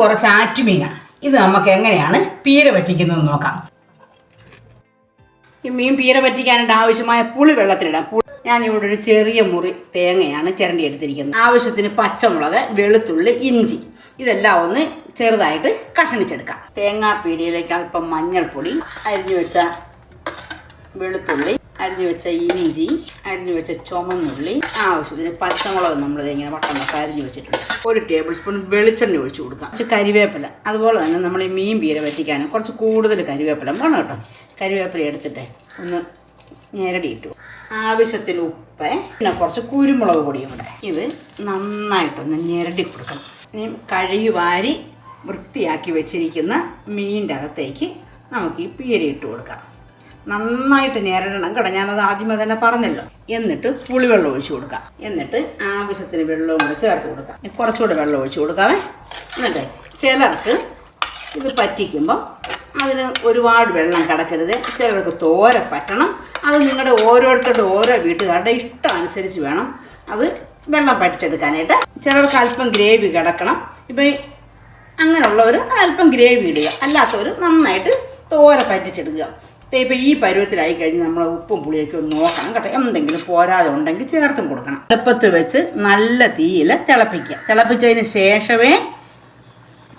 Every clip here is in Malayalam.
കുറച്ച് ആറ്റുമീനാണ് ഇത് നമുക്ക് എങ്ങനെയാണ് പീര പറ്റിക്കുന്നത് നോക്കാം. ഈ മീൻ പീര പറ്റിക്കാനായിട്ട് ആവശ്യമായ പുളി വെള്ളത്തിലിടാം. ഞാനിവിടെ ഒരു ചെറിയ മുറി തേങ്ങയാണ് ചിരണ്ടി എടുത്തിരിക്കുന്നത്. ആവശ്യത്തിന് പച്ചമുളക് വെളുത്തുള്ളി ഇഞ്ചി. ഇതെല്ലാം ഒന്ന് ചെറുതായിട്ട് കഷണിച്ചെടുക്കാം. തേങ്ങാപ്പീരയിലേക്ക് അല്പം മഞ്ഞൾപ്പൊടി അരിഞ്ഞു വെച്ച വെളുത്തുള്ളി അരിഞ്ഞു വെച്ച ഇഞ്ചി അരിഞ്ഞു വെച്ച ചുമന്നുള്ളി ആവശ്യത്തിന് പച്ചമുളക് നമ്മൾ ഇങ്ങനെ വട്ടം വട്ടം അരിഞ്ഞു വെച്ചിട്ടുണ്ട്. ഒരു ടേബിൾ സ്പൂൺ വെളിച്ചെണ്ണ ഒഴിച്ചു കൊടുക്കാം. കുറച്ച് കരിവേപ്പില. അതുപോലെ തന്നെ നമ്മൾ ഈ മീൻ പീര വറ്റിക്കാനും കുറച്ച് കൂടുതൽ കരിവേപ്പില വേണം കേട്ടോ. കരിവേപ്പില എടുത്തിട്ട് ഒന്ന് ഞെരടി ഇട്ടു. ആവശ്യത്തിന് ഉപ്പ് പിന്നെ കുറച്ച് കുരുമുളക് പൊടിയും കൂടെ. ഇത് നന്നായിട്ടൊന്ന് ഞെരടി കൊടുക്കണം. ഇനി കഴുകി വാരി വൃത്തിയാക്കി വെച്ചിരിക്കുന്ന മീനിന്റെ അകത്തേക്ക് നമുക്ക് ഈ പീര ഇട്ട് കൊടുക്കാം. നന്നായിട്ട് ഞെരടണം കേട്ടോ. ഞാനത് ആദ്യമേ തന്നെ പറഞ്ഞല്ലോ. എന്നിട്ട് പുളിവെള്ളം ഒഴിച്ചു കൊടുക്കാം. എന്നിട്ട് ആവശ്യത്തിന് വെള്ളവും കൂടെ ചേർത്ത് കൊടുക്കാം. കുറച്ചുകൂടെ വെള്ളം ഒഴിച്ചു കൊടുക്കാമേ. എന്നിട്ട് ചിലർക്ക് ഇത് പറ്റിക്കുമ്പം അതിന് ഒരുപാട് വെള്ളം കിടക്കരുത്. ചിലർക്ക് തോര പറ്റണം. അത് നിങ്ങളുടെ ഓരോരുത്തരുടെ ഓരോ വീട്ടുകാരുടെ ഇഷ്ടം അനുസരിച്ച് വേണം അത് വെള്ളം പറ്റിച്ചെടുക്കാനായിട്ട്. ചിലർക്ക് അല്പം ഗ്രേവി കിടക്കണം. ഇപ്പം അങ്ങനെയുള്ളവർ അല്പം ഗ്രേവി ഇടുക. അല്ലാത്തവർ നന്നായിട്ട് തോര പറ്റിച്ചെടുക്കുക. ഇപ്പം ഈ പരുവത്തിലായി കഴിഞ്ഞ് നമ്മൾ ഉപ്പും പുളിയൊക്കെ ഒന്ന് നോക്കണം കേട്ടോ. എന്തെങ്കിലും പോരാതെ ഉണ്ടെങ്കിൽ ചേർത്തും കൊടുക്കണം. അടുപ്പത്ത് വെച്ച് നല്ല തീയിൽ തിളപ്പിക്കുക. തിളപ്പിച്ചതിന് ശേഷമേ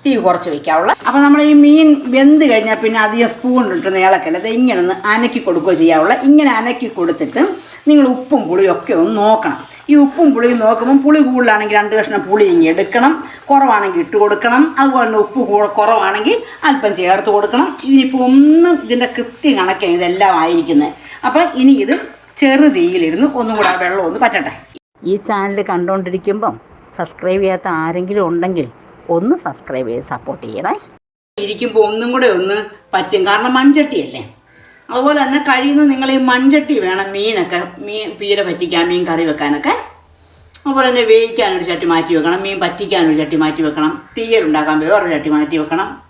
തീ കുറച്ച് വെക്കാവുള്ള. അപ്പോൾ നമ്മൾ ഈ മീൻ വെന്ത് കഴിഞ്ഞാൽ പിന്നെ അധികം സ്പൂൺ ഇട്ടൊന്ന് ഇളക്കല്ല അത് ഇങ്ങനെ ഒന്ന് അനക്കി കൊടുക്കുകയോ ചെയ്യാവുള്ള. ഇങ്ങനെ അനക്കി കൊടുത്തിട്ട് നിങ്ങൾ ഉപ്പും പുളിയും ഒക്കെ ഒന്ന് നോക്കണം. ഈ ഉപ്പും പുളിയും നോക്കുമ്പോൾ പുളി കൂടുതലാണെങ്കിൽ രണ്ട് കഷ്ണം പുളി ഇങ്ങനെ എടുക്കണം. കുറവാണെങ്കിൽ ഇട്ട് കൊടുക്കണം. അതുപോലെ തന്നെ ഉപ്പ് കുറവാണെങ്കിൽ അല്പം ചേർത്ത് കൊടുക്കണം. ഇനിയിപ്പോൾ ഒന്നും ഇതിന്റെ കൃത്യം കണക്കാണ് ഇതെല്ലാം ആയിരിക്കുന്നത് അപ്പം ഇനി ഇത് ചെറു തീയിലിരുന്ന് ഒന്നും കൂടെ ആ വെള്ളം ഒന്ന് പറ്റട്ടെ. ഈ ചാനൽ കണ്ടുകൊണ്ടിരിക്കുമ്പം സബ്സ്ക്രൈബ് ചെയ്യാത്ത ആരെങ്കിലും ഉണ്ടെങ്കിൽ ഒന്ന് സബ്സ്ക്രൈബ് ചെയ്ത് സപ്പോർട്ട് ചെയ്യണേ. ഇരിക്കുമ്പോൾ ഒന്നും കൂടെ ഒന്ന് പറ്റും. കാരണം മൺചട്ടിയല്ലേ? അതുപോലെ തന്നെ കഴിയുന്ന നിങ്ങൾ ഈ മൺചട്ടി വേണം മീനൊക്കെ മീൻ പീര പറ്റിക്കാൻ മീൻ കറി വെക്കാനൊക്കെ. അതുപോലെ തന്നെ വേവിക്കാനൊരു ചട്ടി മാറ്റി വെക്കണം മീൻ പറ്റിക്കാനൊരു ചട്ടി മാറ്റി വെക്കണം തീയലുണ്ടാക്കാൻ വേറൊരു ചട്ടി മാറ്റി വെക്കണം.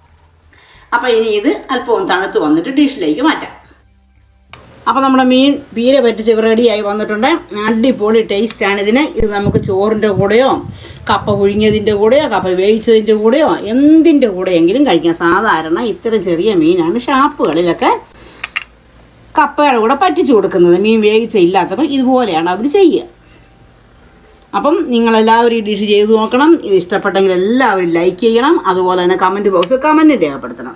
അപ്പോൾ ഇനി ഇത് അല്പം തണുത്ത് വന്നിട്ട് ഡിഷിലേക്ക് മാറ്റാം. അപ്പോൾ നമ്മുടെ മീൻ പീര പറ്റിച്ച് റെഡിയായി വന്നിട്ടുണ്ട്. അടിപൊളി ടേസ്റ്റാണ് ഇതിന്. ഇത് നമുക്ക് ചോറിന്റെ കൂടെയോ കപ്പ പുഴുങ്ങിയതിന്റെ കൂടെയോ കപ്പ വേവിച്ചതിന്റെ കൂടെയോ എന്തിന്റെ കൂടെയെങ്കിലും കഴിക്കാം. സാധാരണ ഇത്തരം ചെറിയ മീനാണ് ഷാപ്പുകളിലൊക്കെ കപ്പയുടെ കൂടെ പറ്റിച്ചു കൊടുക്കുന്നത്. മീൻ വേവിച്ച ഇല്ലാത്തപ്പോൾ ഇതുപോലെയാണ് അവർ ചെയ്യുക. അപ്പം നിങ്ങളെല്ലാവരും ഈ ഡിഷ് ചെയ്ത് നോക്കണം. ഇത് ഇഷ്ടപ്പെട്ടെങ്കിൽ എല്ലാവരും ലൈക്ക് ചെയ്യണം. അതുപോലെ തന്നെ കമന്റ് ബോക്സിൽ കമന്റ് രേഖപ്പെടുത്തണം.